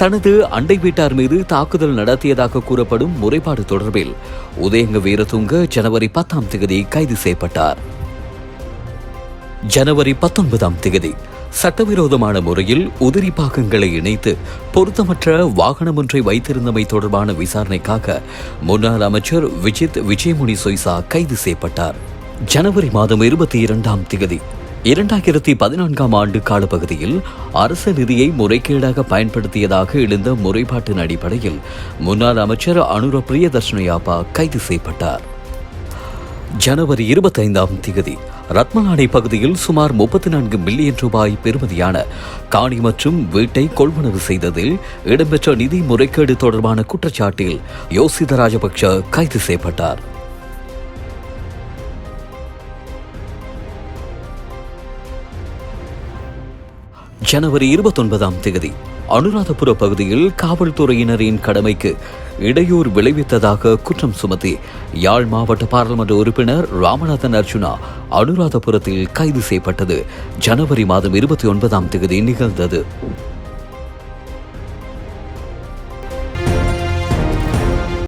தனது அண்டை வீட்டார் மீது தாக்குதல் நடத்தியதாக கூறப்படும் முறைப்பாடு தொடர்பில் உதயங்க வீரதுங்க ஜனவரி பத்தாம் தேதி கைது செய்யப்பட்டார். ஜனவரி பத்தொன்பதாம் தேதி சட்டவிரோதமான முறையில் உதிரி பாகங்களை இணைத்து பொருத்தமற்ற வாகனம் ஒன்றை வைத்திருந்தமை தொடர்பான விசாரணைக்காக முன்னாள் அமைச்சர் விஜித் விஜயமுனி சொய்சா கைது செய்யப்பட்டார். ஜனவரி மாதம் இருபத்தி இரண்டாம் தேதி இரண்டாயிரத்தி பதினான்காம் ஆண்டு காலப்பகுதியில் அரச நிதியை முறைகேடாக பயன்படுத்தியதாக எழுந்த முறைப்பாட்டின் அடிப்படையில் முன்னாள் அமைச்சர் அனுர பிரியதர்ஷனயாப்பா கைது செய்யப்பட்டார். ஜனவரி இருபத்தைந்தாம் தேதி ரத்மலானை பகுதியில் சுமார் முப்பத்தி நான்கு மில்லியன் ரூபாய் பெறுமதியான காணி மற்றும் வீட்டை கொள்வனவு செய்ததில் இடம்பெற்ற நிதி முறைகேடு தொடர்பான குற்றச்சாட்டில் யோசித ராஜபக்ஷ கைது செய்யப்பட்டார். ஜனவரி இருபத்தொன்பதாம் தேதி அனுராதபுர பகுதியில் காவல்துறையினரின் கடமைக்கு இடையூறு விளைவித்ததாக குற்றம் சுமத்தி யாழ் மாவட்ட பாராளுமன்ற உறுப்பினர் ராமநாதன் அர்ஜுனா அனுராதபுரத்தில் கைது செய்யப்பட்டது. ஜனவரி மாதம் இருபத்தி ஒன்பதாம் தேதி நிகழ்ந்தது.